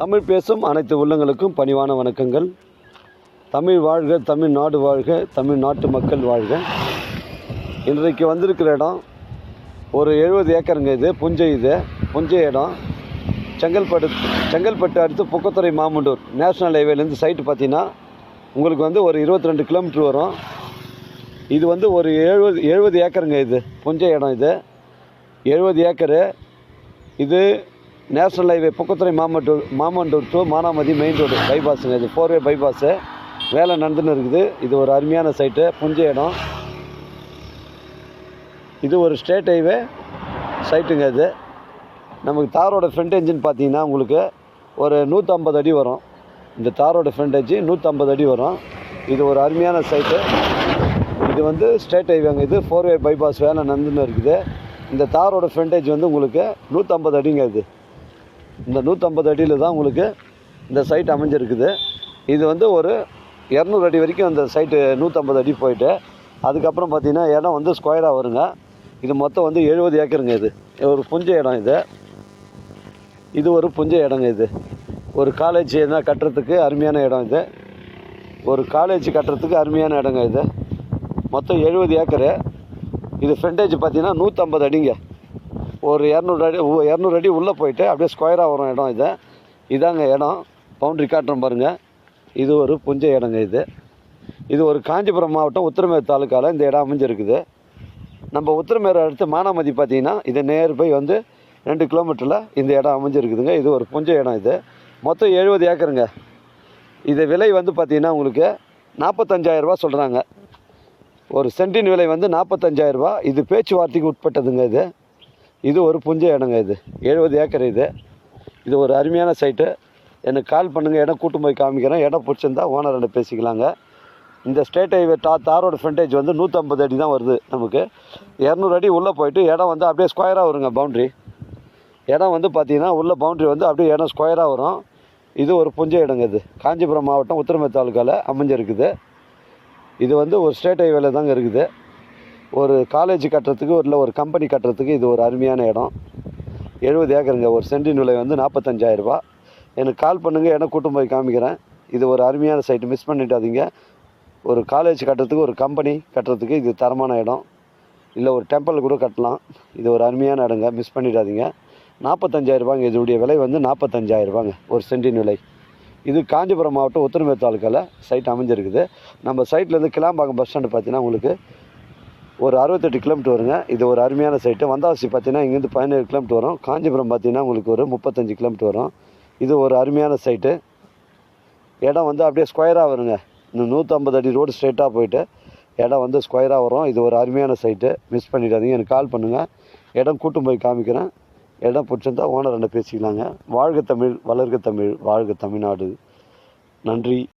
தமிழ் பேசும் அனைத்து உள்ளங்களுக்கும் பணிவான வணக்கங்கள். தமிழ் வாழ்க தமிழ்நாடு வாழ்க தமிழ்நாட்டு மக்கள் வாழ்க. இன்றைக்கு வந்திருக்கிற இடம் ஒரு எழுபது ஏக்கருங்க இது புஞ்சை இது புஞ்சை இடம். செங்கல்பட்டு செங்கல்பட்டு அடுத்து புக்கத்துறை மாமண்டூர். நேஷ்னல் ஹைவேலேருந்து சைட்டு பார்த்தீங்கன்னா உங்களுக்கு வந்து ஒரு இருபத்தி ரெண்டு கிலோமீட்டர் வரும். இது வந்து ஒரு எழுபது எழுபது ஏக்கருங்க இது புஞ்சை இடம் இது. எழுபது ஏக்கரு. இது national highway Pukkathurai Mamandur Mamandur to Manamathi main road பைபாஸுங்க இது. ஃபோர்வே பைபாஸு வேலை நடந்துன்னு இருக்குது. இது ஒரு அருமையான சைட்டு புஞ்ச இடம். இது ஒரு ஸ்டேட் ஹைவே சைட்டுங்க இது. நமக்கு தாரோட ஃப்ரண்ட் என்ஜின் பார்த்தீங்கன்னா உங்களுக்கு ஒரு நூற்றம்பது அடி வரும். இந்த தாரோட ஃப்ரண்ட் என்ஜின் நூற்றம்பது அடி வரும். இது ஒரு அருமையான சைட்டு இது வந்து ஸ்டேட் ஹைவேங்க இது. ஃபோர்வே பைபாஸ் வேலை நடந்துன்னு இருக்குது. இந்த தாரோட ஃப்ரண்டேஜ் வந்து உங்களுக்கு நூற்றம்பது அடிங்க இது. இந்த நூற்றம்பது அடியில் தான் உங்களுக்கு இந்த சைட் அமைஞ்சிருக்குது. இது வந்து ஒரு இரநூறு அடி வரைக்கும் அந்த சைட்டு நூற்றம்பது அடி போயிட்டு அதுக்கப்புறம் பார்த்தீங்கன்னா இடம் வந்து ஸ்கொயராக வருங்க. இது மொத்தம் வந்து எழுபது ஏக்கருங்க இது. ஒரு புஞ்ச இடம் இது. இது ஒரு புஞ்ச இடங்க இது. ஒரு காலேஜ் என்ன கட்டுறதுக்கு அருமையான இடம் இது. ஒரு காலேஜ் கட்டுறதுக்கு அருமையான இடங்க இது. மொத்தம் எழுபது ஏக்கரு. இது ஃப்ரண்டேஜ் பார்த்தீங்கன்னா நூற்றம்பது அடிங்க. ஒரு இரநூறு அடி இரநூறு அடி உள்ளே போயிட்டு அப்படியே ஸ்கொயராக வரும் இடம் இது. இதாங்க இடம். பவுண்ட்ரி காட்டுறோம் பாருங்கள் இது ஒரு புஞ்ச இடங்க இது. இது ஒரு காஞ்சிபுரம் மாவட்டம் உத்திரமேர் தாலுக்காவில் இந்த இடம் அமைஞ்சிருக்குது. நம்ம உத்திரமேர் அடுத்து மானாமதி பார்த்தீங்கன்னா இது நேர் போய் வந்து ரெண்டு கிலோமீட்டரில் இந்த இடம் அமைஞ்சிருக்குதுங்க. இது ஒரு புஞ்ச இடம் இது. மொத்தம் எழுபது ஏக்கருங்க. இது விலை வந்து பார்த்தீங்கன்னா உங்களுக்கு நாற்பத்தஞ்சாயிரரூபா சொல்கிறாங்க ஒரு சென்டின் விலை வந்து நாற்பத்தஞ்சாயிரரூபா இது பேச்சுவார்த்தைக்கு உட்பட்டதுங்க இது. இது ஒரு புஞ்ச இடங்க இது. எழுபது ஏக்கர் இது. இது ஒரு அருமையான சைட்டு எனக்கு கால் பண்ணுங்கள் இடம் கூட்டும் போய் காமிக்கிறேன். இடம் பிடிச்சிருந்தா ஓனர் பேசிக்கலாங்க. இந்த ஸ்டேட் ஹைவே டா தாரோட ஃப்ரண்டேஜ் வந்து நூற்றம்பது அடி தான் வருது நமக்கு. இரநூறு அடி உள்ளே போயிட்டு இடம் வந்து அப்படியே ஸ்கொயராக வருங்க பவுண்ட்ரி இடம் வந்து பார்த்திங்கன்னா உள்ள பவுண்ட்ரி வந்து அப்படியே இடம் ஸ்கொயராக வரும். இது ஒரு புஞ்ச இடங்க இது. காஞ்சிபுரம் மாவட்டம் உத்திரமே தாலுக்காவில் அமைஞ்சிருக்குது. இது வந்து ஒரு ஸ்டேட் ஹைவேல தாங்க இருக்குது. ஒரு காலேஜ் கட்டுறதுக்கு இல்லை ஒரு கம்பெனி கட்டுறதுக்கு இது ஒரு அருமையான இடம். எழுபது ஏக்கருங்க. ஒரு சென்டின் விலை வந்து நாற்பத்தஞ்சாயிரரூபா எனக்கு கால் பண்ணுங்கள் இடம் கூட்டம் போய் காமிக்கிறேன். இது ஒரு அருமையான சைட்டு மிஸ் பண்ணிட்டாதீங்க ஒரு காலேஜ் கட்டுறதுக்கு ஒரு கம்பெனி கட்டுறதுக்கு இது தரமான இடம். இல்லை ஒரு டெம்பிள் கூட கட்டலாம். இது ஒரு அருமையான இடங்க. மிஸ் பண்ணிடாதீங்க. நாற்பத்தஞ்சாயிரரூபாங்க இதோடைய விலை வந்து நாற்பத்தஞ்சாயிரரூபாங்க ஒரு சென்டின் விலை இது காஞ்சிபுரம் மாவட்டம் உத்திரமேர் தாலுக்காவில் சைட் அமைஞ்சிருக்குது. நம்ம சைட்லேருந்து கிளாம்பாக்கம் பஸ் ஸ்டாண்டு பார்த்தீங்கன்னா உங்களுக்கு ஒரு அறுபத்தெட்டு கிலோமீட்டர் வருங்க. இது ஒரு அருமையான சைட்டு வந்தாவாசி பார்த்தீங்கன்னா இங்கேருந்து பதினேழு கிலோமீட்டர் வரும். காஞ்சிபுரம் பார்த்தீங்கன்னா உங்களுக்கு ஒரு முப்பத்தஞ்சு கிலோமீட்டர் வரும். இது ஒரு அருமையான சைட்டு இடம் வந்து அப்படியே ஸ்கொயராக வருங்க. இன்னும் நூற்றம்பது அடி ரோடு ஸ்ட்ரெயிட்டாக போயிட்டு இடம் வந்து ஸ்கொயராக வரும். இது ஒரு அருமையான சைட்டு மிஸ் பண்ணிடாதீங்க. எனக்கு கால் பண்ணுங்கள் இடம் கூட்டும் போய் காமிக்கிறேன். இடம் பிடிச்சிருந்தா ஓனர் ரெண்டு பேசிக்கலாங்க. வாழ்க தமிழ் வளர்க தமிழ் வாழ்க தமிழ்நாடு. நன்றி.